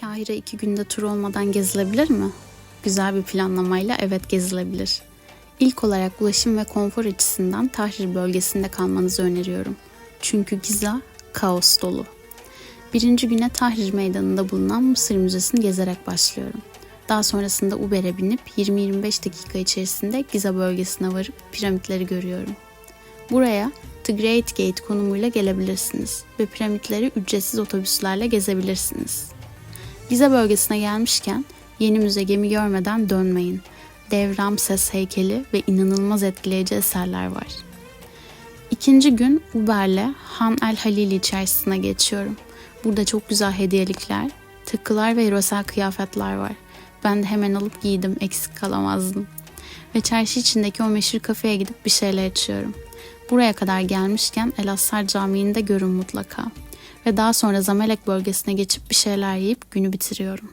Kahire iki günde tur olmadan gezilebilir mi? Güzel bir planlamayla evet gezilebilir. İlk olarak ulaşım ve konfor açısından Tahrir bölgesinde kalmanızı öneriyorum. Çünkü Giza kaos dolu. Birinci güne Tahrir Meydanı'nda bulunan Mısır Müzesi'ni gezerek başlıyorum. Daha sonrasında Uber'e binip 20-25 dakika içerisinde Giza bölgesine varıp piramitleri görüyorum. Buraya The Great Gate konumuyla gelebilirsiniz ve piramitleri ücretsiz otobüslerle gezebilirsiniz. Giza bölgesine gelmişken yeni müze gemi görmeden dönmeyin. Dev Ramses heykeli ve inanılmaz etkileyici eserler var. İkinci gün Uber'le Han El Halili içerisine geçiyorum. Burada çok güzel hediyelikler, takılar ve yöresel kıyafetler var. Ben de hemen alıp giydim, eksik kalamazdım. Ve çarşı içindeki o meşhur kafeye gidip bir şeyler içiyorum. Buraya kadar gelmişken El Assar Camii'ni de görün mutlaka. Ve daha sonra Zamelek bölgesine geçip bir şeyler yiyip günü bitiriyorum.